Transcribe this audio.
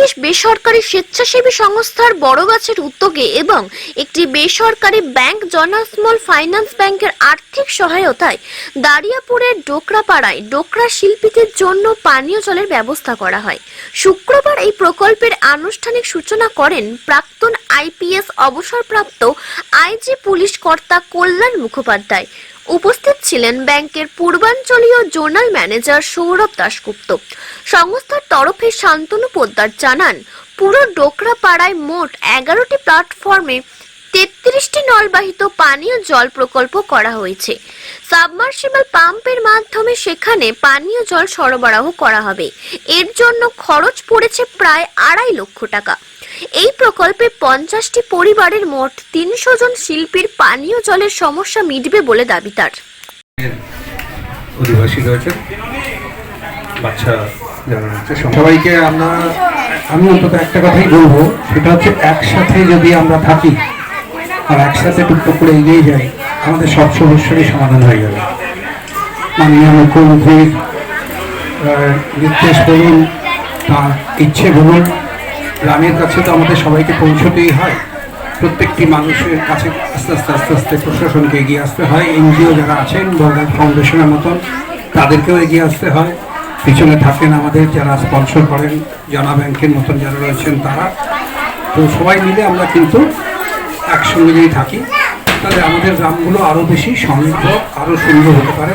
একটি বেসরকারি স্বেচ্ছাসেবী সংস্থার বড়গাছের উদ্যোগে এবং একটি বেসরকারি ব্যাংক জনস্মল ফাইন্যান্স ব্যাংকের আর্থিক সহায়তায় দারিয়াপুরের ডোকরাপাড়ায় ডোকরা শিল্পীদের জন্য পানীয় জলের ব্যবস্থা করা হয়। শুক্রবার এই প্রকল্পের আনুষ্ঠানিক সূচনা করেন প্রাক্তন আইপিএস অবসরপ্রাপ্ত আইজি পুলিশ কর্তা কল্যাণ মুখোপাধ্যায়। উপস্থিত ছিলেন ব্যাংকের পূর্বাঞ্চলীয় জোনাল ম্যানেজার সৌরভ দাশগুপ্ত। সংস্থার তরফে শান্তনু পোদ্দার জানান, পুরো ডোকরা পাড়ায় মোট এগারোটি প্ল্যাটফর্মে তেত্রিশটি নলবাহিত পানীয় জল প্রকল্প করা হয়েছে। সাবমার্সিবল পাম্পের মাধ্যমে সেখানে পানীয় জল সরবরাহ করা হবে। এর জন্য খরচ পড়েছে প্রায় আড়াই লক্ষ টাকা। এই প্রকল্পে পঞ্চাশটি পরিবারের মোট তিনশো জন শিল্পীর পানীয় জলের সমস্যা মিটবে বলে দাবি তার। অধিবাসী রয়েছে। বাচ্চা যারা রয়েছে সবাইকে আমরা আমি অন্তত একটা কথাই বলব সেটা হচ্ছে একসাথে যদি আমরা থাকি আর একসাথে টুকটুক করে এগিয়ে যাই আমাদের সব সমস্যারই সমাধান হয়ে যাবে মাননীয় মুখ্যমন্ত্রীর নির্দেশ বলুন তার ইচ্ছে বলুন গ্রামের কাছে তো আমাদের সবাইকে পৌঁছতেই হয়। প্রত্যেকটি মানুষের কাছে আস্তে আস্তে আস্তে আস্তে প্রশাসনকে এগিয়ে আসতে হয়। এনজিও যারা আছেন, বর্গার ফাউন্ডেশনের মতন, তাদেরকেও এগিয়ে আসতে হয়। পিছনে থাকেন আমাদের যারা স্পন্সর করেন, জানা ব্যাংকের মতন যারা রয়েছেন তারা। তো সবাই মিলে আমরা কিন্তু একসঙ্গে যদি থাকি তাহলে আমাদের গ্রামগুলো আরও বেশি সমৃদ্ধ আরও সুন্দর হতে পারে।